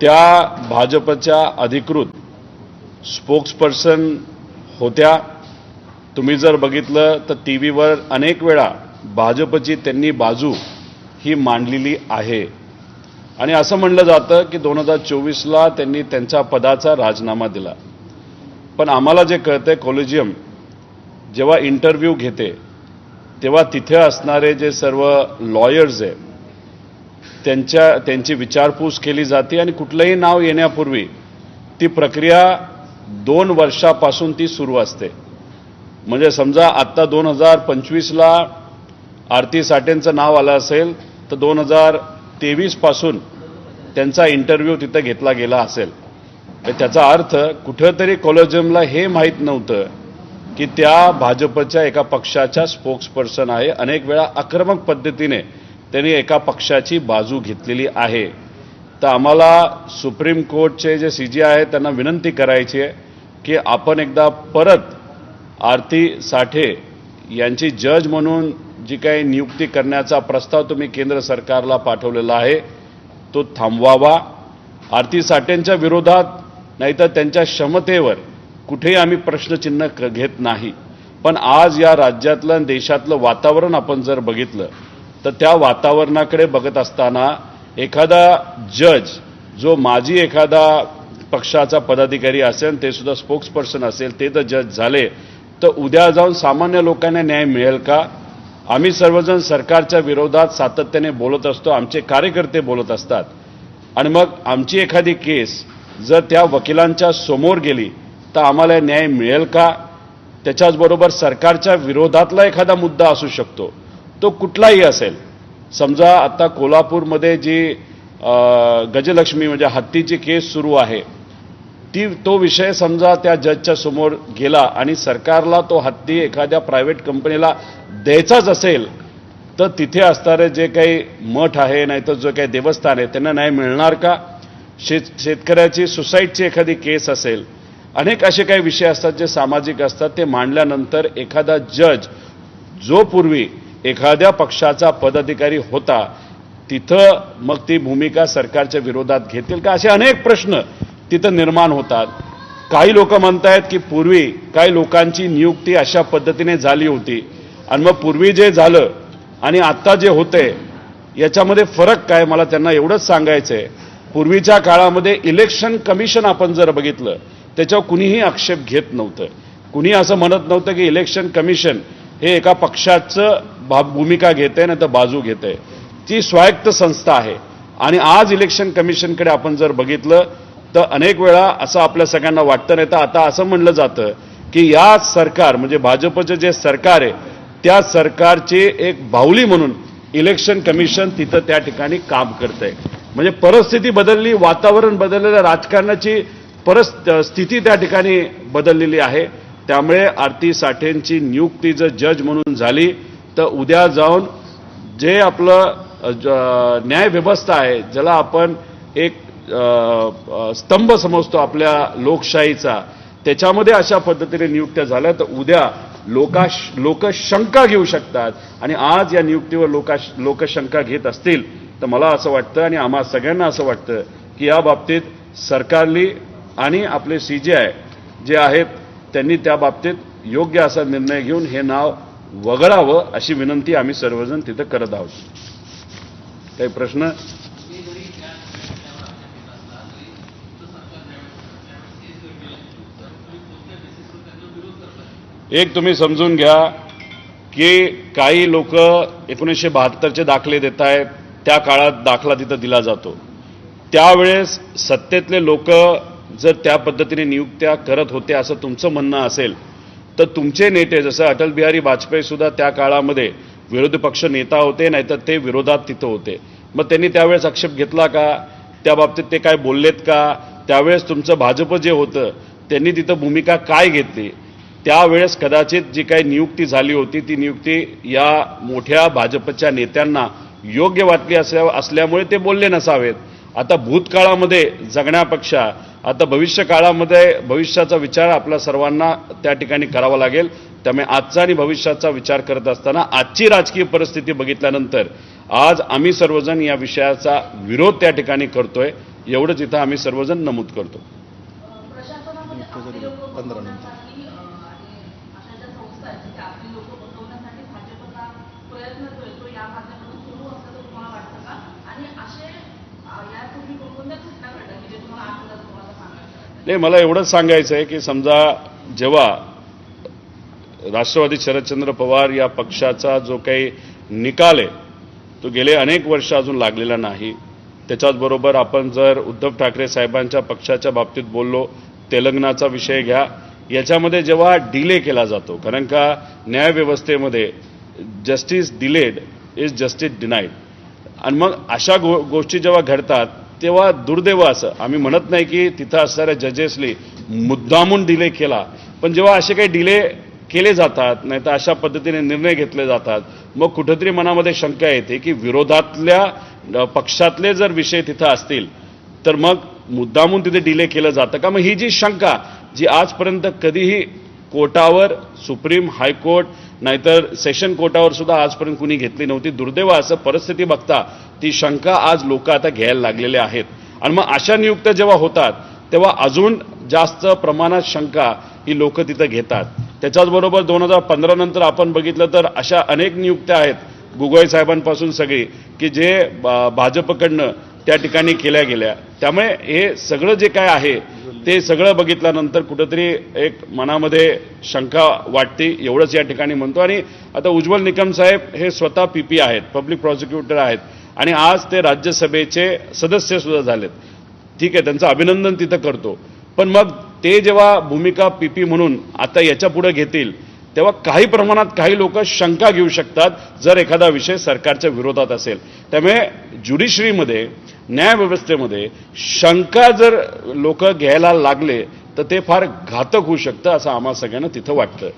त्या भाजपच्या अधिकृत स्पोक्सपर्सन होत्या. तुम्ही जर बघितलं तर टी व्हीवर अनेक वेळा भाजपची त्यांनी बाजू ही मांडलेली आहे. आणि असं म्हणलं जातं की दोन हजार चोवीसला त्यांनी त्यांच्या पदाचा राजीनामा दिला. पण आम्हाला जे कळतंय कॉलेजियम जेव्हा इंटरव्ह्यू घेते तेव्हा तिथे असणारे जे सर्व लॉयर्स आहे त्यांच्या त्यांची विचारपूस केली जाते आणि कुठलंही नाव येण्यापूर्वी ती प्रक्रिया दोन वर्षापासून ती सुरू असते. म्हणजे समजा आत्ता दोन हजार पंचवीसला आरती साठेंचं नाव आलं असेल तर दोन हजार तेवीसपासून त्यांचा इंटरव्ह्यू तिथं घेतला गेला असेल. तर त्याचा अर्थ कुठंतरी कॉलेजियमला हे माहीत नव्हतं की त्या भाजपच्या एका पक्षाच्या स्पोक्सपर्सन आहे. अनेक वेळा आक्रमक पद्धतीने त्यांनी एका पक्षाची बाजू घेतलेली आहे. तर आम्हाला सुप्रीम कोर्टचे जे सी जी आहे त्यांना विनंती करायची आहे की आपण एकदा परत आरती साठे यांची जज म्हणून जी काही नियुक्ती करण्याचा प्रस्ताव तुम्ही केंद्र सरकारला पाठवलेला आहे तो थांबवावा. आरती साठेंच्या विरोधात नाहीतर त्यांच्या क्षमतेवर कुठेही आम्ही प्रश्नचिन्ह क- घेत नाही. पण आज या राज्यातलं देशातलं वातावरण आपण जर बघितलं तर त्या वातावरणाकडे बघत असताना एखादा जज जो माजी एखादा पक्षाचा पदाधिकारी असेल ते सुद्धा स्पोक्सपर्सन असेल ते जर जज झाले. तर उद्या जाऊन सामान्य लोकांना न्याय मिळेल का? आम्ही सर्वजण सरकारच्या विरोधात सातत्याने बोलत असतो आमचे कार्यकर्ते बोलत असतात. आणि मग आमची एखादी केस जर त्या वकिलांच्या समोर गेली तर आम्हाला न्याय मिळेल का? त्याच्याचबरोबर सरकारच्या विरोधातला एखादा मुद्दा असू शकतो. तो कुठलाही असेल. समजा आता कोल्हापूरमध्ये जी गजलक्ष्मी म्हणजे हत्तीची केस सुरू आहे ती तो विषय समजा त्या जजच्या समोर गेला आणि सरकारला तो हत्ती एखाद्या प्रायव्हेट कंपनीला द्यायचाच असेल तर तिथे असणारे जे काही मठ आहे नाहीतर जो काही देवस्थान आहे त्यांना नाही मिळणार का? शेत शेतकऱ्याची सुसाईडची एखादी केस असेल. अनेक असे काही विषय असतात जे सामाजिक असतात ते मांडल्यानंतर एखादा जज जो पूर्वी एखाद्या पक्षाचा पदाधिकारी होता तिथं मग ती भूमिका सरकारच्या विरोधात घेतील का? असे अनेक प्रश्न तिथं निर्माण होतात. काही लोक म्हणतायत की पूर्वी काही लोकांची नियुक्ती अशा पद्धतीने झाली होती. आणि मग पूर्वी जे झालं आणि आत्ता जे होते याच्यामध्ये फरक काय मला त्यांना एवढंच सांगायचं आहे पूर्वीच्या काळामध्ये इलेक्शन कमिशन आपण जर बघितलं त्याच्यावर कुणीही आक्षेप घेत नव्हतं. कुणी असं म्हणत नव्हतं की इलेक्शन कमिशन हे एका पक्षाचं भा भूमिका घेते नाही तर बाजू घेते ती स्वायत्त संस्था आहे. आणि आज इलेक्शन कमिशनकडे आपण जर बघितलं तर अनेक वेळा असं आपल्या सगळ्यांना वाटतं नाही. तर आता असं म्हणलं जातं की या सरकार म्हणजे भाजपचं जे सरकार आहे त्या सरकारची एक बाहुली म्हणून इलेक्शन कमिशन तिथं त्या ठिकाणी काम करतंय. म्हणजे परिस्थिती बदलली वातावरण बदललेलं राजकारणाची परस स्थिती त्या ठिकाणी बदललेली आहे. त्यामुळे आरती साठेंची नियुक्ती जर जज म्हणून झाली तर उद्या जाऊन जे आपलं न्यायव्यवस्था आहे ज्याला आपण एक स्तंभ समजतो आपल्या लोकशाहीचा त्याच्यामध्ये अशा पद्धतीने नियुक्त्या झाल्या तर उद्या लोकाश लोक शंका घेऊ शकतात. आणि आज या नियुक्तीवर लोकाश लोक शंका घेत असतील तर मला असं वाटतं आणि आम्हा सगळ्यांना असं वाटतं की या बाबतीत सरकारली आणि आपले सी जे आय जे आहेत त्यांनी त्या बाबतीत योग्य असा निर्णय घेऊन हे नाव वगळावं अशी विनंती आम्ही सर्वजण तिथं करत आहोत. काही प्रश्न? एक तुम्ही समजून घ्या की काही लोक एकोणीसशे बहात्तरचे दाखले देत आहेत त्या काळात दाखला तिथं दिला जातो. त्यावेळेस सत्तेतले लोक जर त्या पद्धतीने नियुक्त्या करत होते असं तुमचं म्हणणं असेल तर तुमचे नेते जसं अटल बिहारी वाजपेयी सुद्धा त्या काळामध्ये विरोधी पक्ष नेता होते नाहीतर ते विरोधात तिथं होते. मग त्यांनी त्यावेळेस आक्षेप घेतला का? त्या बाबतीत ते काय बोललेत का? त्यावेळेस तुमचं भाजप जे होतं त्यांनी तिथं भूमिका काय घेतली? त्यावेळेस कदाचित जी काही नियुक्ती झाली होती ती नियुक्ती या मोठ्या भाजपच्या नेत्यांना योग्य वाटली असल्या असल्यामुळे ते बोलले नसावेत. आता भूतकाळामध्ये जगण्यापेक्षा आता भविष्य काळामध्ये भविष्याचा विचार आपल्या सर्वांना त्या ठिकाणी करावा लागेल. त्यामुळे आजचा आणि भविष्याचा विचार करत असताना आजची राजकीय परिस्थिती बघितल्यानंतर आज आम्ही सर्वजण या विषयाचा विरोध त्या ठिकाणी करतोय. एवढंच इथं आम्ही सर्वजण नमूद करतो प्रशासनामध्ये आपली लोकं पंधरा बसवण्यासाठी अं, आणि अशा ज्या संस्था आहेत तिथे आपली लोकं बसवण्यासाठी भाजपचा प्रयत्न जो आहे तो या माध्यमातून सुरू असल्याचं तुम्हाला वाटतं का आणि असे अं, यापूर्वी कोणकोणत्या घटना घडल्या की जे तुम्हाला आठवतात तुम्हाला सांगायचं वाटतं नाही मला एवढंच सांगायचं आहे की समजा जेव्हा राष्ट्रवादी शरदचंद्र पवार या पक्षाचा जो काही निकाल आहे तो गेले अनेक वर्ष अजून लागलेला नाही. त्याच्याचबरोबर आपण जर उद्धव ठाकरे साहेबांच्या पक्षाच्या बाबतीत बोललो तेलंगणाचा विषय घ्या याच्यामध्ये जेव्हा डिले केला जातो कारण का न्यायव्यवस्थेमध्ये justice delayed is justice denied आणि मग अशा गो गोष्टी जेव्हा घडतात तेव्हा दुर्दैव असं. आम्ही म्हणत नाही की तिथं असणाऱ्या जजेसनी मुद्दामून डिले केला. पण जेव्हा असे काही डिले केले जातात नाही तर अशा पद्धतीने निर्णय घेतले जातात मग कुठंतरी मनामध्ये शंका येते की विरोधातल्या पक्षातले जर विषय तिथं असतील तर मग मुद्दामून तिथे डिले केलं जातं का? मग ही जी शंका जी आजपर्यंत कधीही कोर्टावर सुप्रीम हायकोर्ट नाहीतर सेशन कोर्टावर सुद्धा आजपर्यंत कुणी घेतली नव्हती. दुर्दैव असं परिस्थिती बघता ती शंका आज लोक आता घ्यायला लागलेले आहेत. आणि मग अशा नियुक्त्या जेव्हा होतात तेव्हा अजून जास्त प्रमाणात शंका ही लोक तिथं घेतात. त्याच्याचबरोबर दोन हजार पंधरा नंतर आपण बघितलं तर अशा अनेक नियुक्त्या आहेत. गुगोई साहेबांपासून सगळी की जे बा- भाजपकडनं त्या ठिकाणी केल्या गेल्या. त्यामुळे हे सगळं जे काय आहे ते सगळं बघितल्यानंतर कुठंतरी एक मनामध्ये शंका वाटते एवढंच या ठिकाणी म्हणतो. आणि आता उज्ज्वल निकम साहेब हे स्वतः पी पी आहेत पब्लिक प्रॉसिक्युटर आहेत. आणि आज ते राज्यसभेचे सदस्य सुद्धा झालेत. ठीक आहे त्यांचं अभिनंदन तिथं करतो. पण मग ते जेव्हा भूमिका पी पी म्हणून आता याच्यापुढे घेतील तेव्हा काही प्रमाणात काही लोक शंका घेऊ शकतात जर एखादा विषय सरकारच्या विरोधात असेल. त्यामुळे ज्युडिशरीमध्ये न्यायव्यवस्थेमध्ये शंका जर लोक घ्यायला लागले तर ते फार घातक होऊ शकतं असं आम्हा सगळ्यांना तिथं वाटतं.